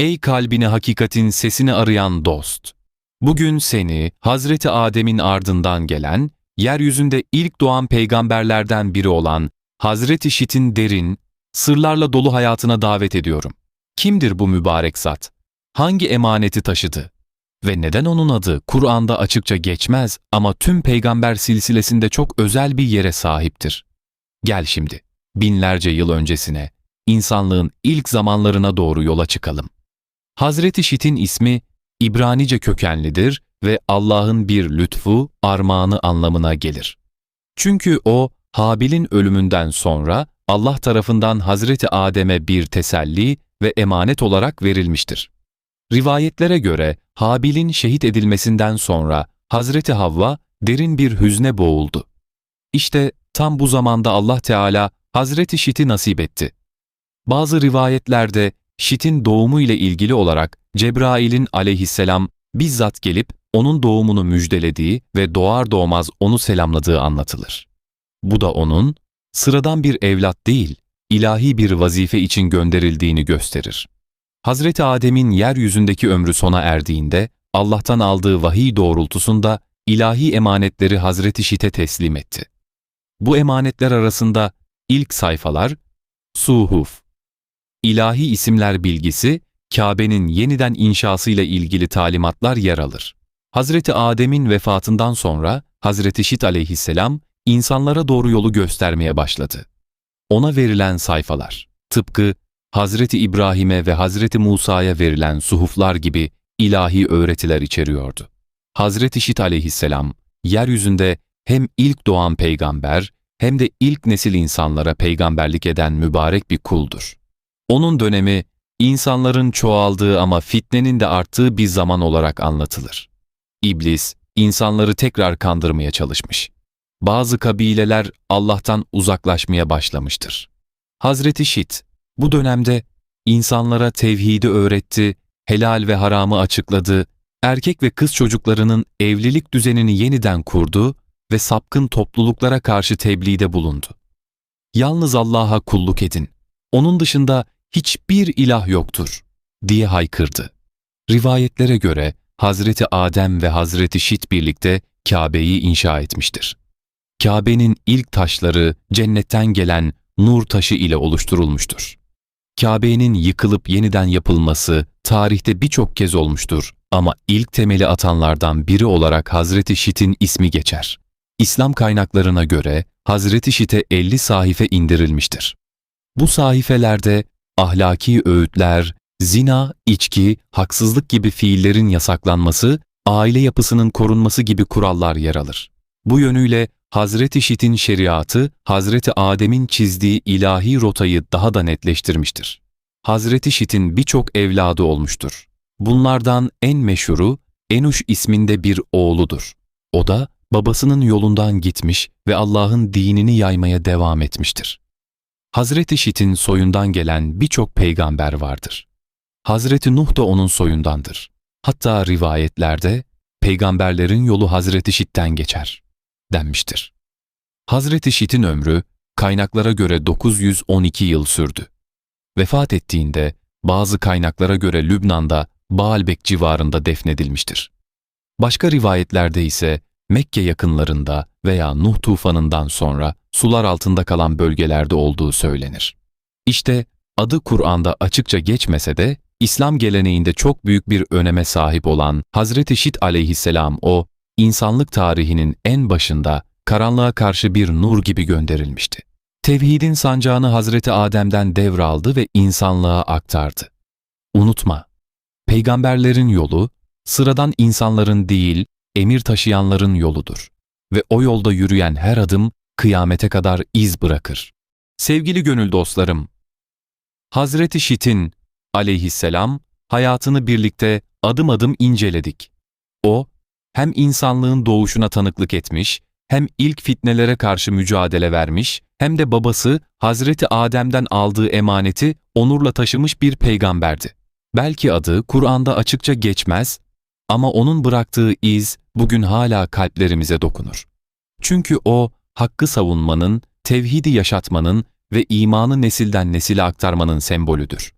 Ey kalbine hakikatin sesini arayan dost! Bugün seni Hazreti Adem'in ardından gelen, yeryüzünde ilk doğan peygamberlerden biri olan Hazreti Şit'in derin, sırlarla dolu hayatına davet ediyorum. Kimdir bu mübarek zat? Hangi emaneti taşıdı? Ve neden onun adı Kur'an'da açıkça geçmez ama tüm peygamber silsilesinde çok özel bir yere sahiptir? Gel şimdi, binlerce yıl öncesine, insanlığın ilk zamanlarına doğru yola çıkalım. Hazreti Şit'in ismi İbranice kökenlidir ve Allah'ın bir lütfu, armağanı anlamına gelir. Çünkü o, Habil'in ölümünden sonra Allah tarafından Hazreti Adem'e bir teselli ve emanet olarak verilmiştir. Rivayetlere göre Habil'in şehit edilmesinden sonra Hazreti Havva derin bir hüzne boğuldu. İşte tam bu zamanda Allah Teala Hazreti Şit'i nasip etti. Bazı rivayetlerde Şit'in doğumu ile ilgili olarak Cebrail'in aleyhisselam bizzat gelip onun doğumunu müjdelediği ve doğar doğmaz onu selamladığı anlatılır. Bu da onun sıradan bir evlat değil, ilahi bir vazife için gönderildiğini gösterir. Hazreti Adem'in yeryüzündeki ömrü sona erdiğinde Allah'tan aldığı vahiy doğrultusunda ilahi emanetleri Hazreti Şit'e teslim etti. Bu emanetler arasında ilk sayfalar Suhuf, ilahi isimler bilgisi, Kabe'nin yeniden inşasıyla ilgili talimatlar yer alır. Hazreti Adem'in vefatından sonra Hazreti Şit aleyhisselam insanlara doğru yolu göstermeye başladı. Ona verilen sayfalar, tıpkı Hazreti İbrahim'e ve Hazreti Musa'ya verilen suhuflar gibi ilahi öğretiler içeriyordu. Hazreti Şit aleyhisselam, yeryüzünde hem ilk doğan peygamber hem de ilk nesil insanlara peygamberlik eden mübarek bir kuldur. Onun dönemi, insanların çoğaldığı ama fitnenin de arttığı bir zaman olarak anlatılır. İblis, insanları tekrar kandırmaya çalışmış. Bazı kabileler Allah'tan uzaklaşmaya başlamıştır. Hazreti Şit, bu dönemde insanlara tevhidi öğretti, helal ve haramı açıkladı, erkek ve kız çocuklarının evlilik düzenini yeniden kurdu ve sapkın topluluklara karşı tebliğde bulundu. Yalnız Allah'a kulluk edin. Onun dışında hiçbir ilah yoktur diye haykırdı. Rivayetlere göre Hazreti Adem ve Hazreti Şit birlikte Kabe'yi inşa etmiştir. Kabe'nin ilk taşları cennetten gelen nur taşı ile oluşturulmuştur. Kabe'nin yıkılıp yeniden yapılması tarihte birçok kez olmuştur ama ilk temeli atanlardan biri olarak Hazreti Şit'in ismi geçer. İslam kaynaklarına göre Hazreti Şit'e 50 sahife indirilmiştir. Bu sahifelerde ahlaki öğütler, zina, içki, haksızlık gibi fiillerin yasaklanması, aile yapısının korunması gibi kurallar yer alır. Bu yönüyle Hazreti Şit'in şeriatı, Hazreti Adem'in çizdiği ilahi rotayı daha da netleştirmiştir. Hazreti Şit'in birçok evladı olmuştur. Bunlardan en meşhuru Enuş isminde bir oğludur. O da babasının yolundan gitmiş ve Allah'ın dinini yaymaya devam etmiştir. Hazreti Şit'in soyundan gelen birçok peygamber vardır. Hazreti Nuh da onun soyundandır. Hatta rivayetlerde peygamberlerin yolu Hazreti Şit'ten geçer denmiştir. Hazreti Şit'in ömrü kaynaklara göre 912 yıl sürdü. Vefat ettiğinde bazı kaynaklara göre Lübnan'da Baalbek civarında defnedilmiştir. Başka rivayetlerde ise Mekke yakınlarında veya Nuh tufanından sonra sular altında kalan bölgelerde olduğu söylenir. İşte adı Kur'an'da açıkça geçmese de İslam geleneğinde çok büyük bir öneme sahip olan Hazreti Şit aleyhisselam o, insanlık tarihinin en başında karanlığa karşı bir nur gibi gönderilmişti. Tevhidin sancağını Hazreti Adem'den devraldı ve insanlığa aktardı. Unutma, peygamberlerin yolu, sıradan insanların değil, emir taşıyanların yoludur. Ve o yolda yürüyen her adım kıyamete kadar iz bırakır. Sevgili gönül dostlarım, Hazreti Şit'in aleyhisselam hayatını birlikte adım adım inceledik. O, hem insanlığın doğuşuna tanıklık etmiş, hem ilk fitnelere karşı mücadele vermiş, hem de babası Hazreti Adem'den aldığı emaneti onurla taşımış bir peygamberdi. Belki adı Kur'an'da açıkça geçmez ama onun bıraktığı iz bugün hala kalplerimize dokunur. Çünkü o, hakkı savunmanın, tevhidi yaşatmanın ve imanı nesilden nesile aktarmanın sembolüdür.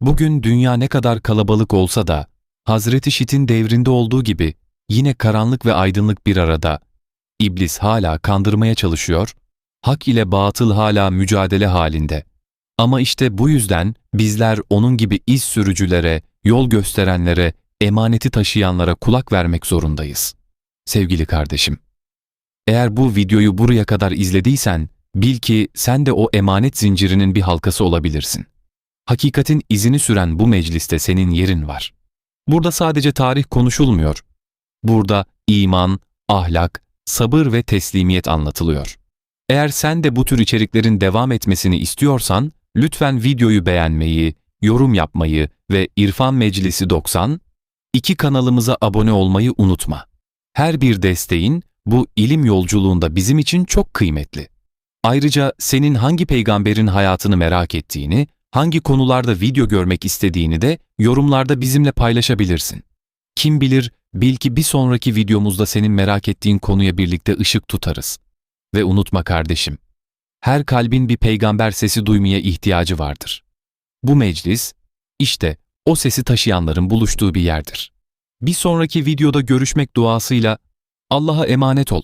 Bugün dünya ne kadar kalabalık olsa da Hazreti Şit'in devrinde olduğu gibi yine karanlık ve aydınlık bir arada. İblis hala kandırmaya çalışıyor, hak ile batıl hala mücadele halinde. Ama işte bu yüzden bizler onun gibi iz sürücülere, yol gösterenlere, emaneti taşıyanlara kulak vermek zorundayız. Sevgili kardeşim, eğer bu videoyu buraya kadar izlediysen, bil ki sen de o emanet zincirinin bir halkası olabilirsin. Hakikatin izini süren bu mecliste senin yerin var. Burada sadece tarih konuşulmuyor. Burada iman, ahlak, sabır ve teslimiyet anlatılıyor. Eğer sen de bu tür içeriklerin devam etmesini istiyorsan, lütfen videoyu beğenmeyi, yorum yapmayı ve İrfan Meclisi 90, iki kanalımıza abone olmayı unutma. Her bir desteğin bu ilim yolculuğunda bizim için çok kıymetli. Ayrıca senin hangi peygamberin hayatını merak ettiğini, hangi konularda video görmek istediğini de yorumlarda bizimle paylaşabilirsin. Kim bilir, bil ki bir sonraki videomuzda senin merak ettiğin konuya birlikte ışık tutarız. Ve unutma kardeşim, her kalbin bir peygamber sesi duymaya ihtiyacı vardır. Bu meclis, işte o sesi taşıyanların buluştuğu bir yerdir. Bir sonraki videoda görüşmek duasıyla Allah'a emanet ol.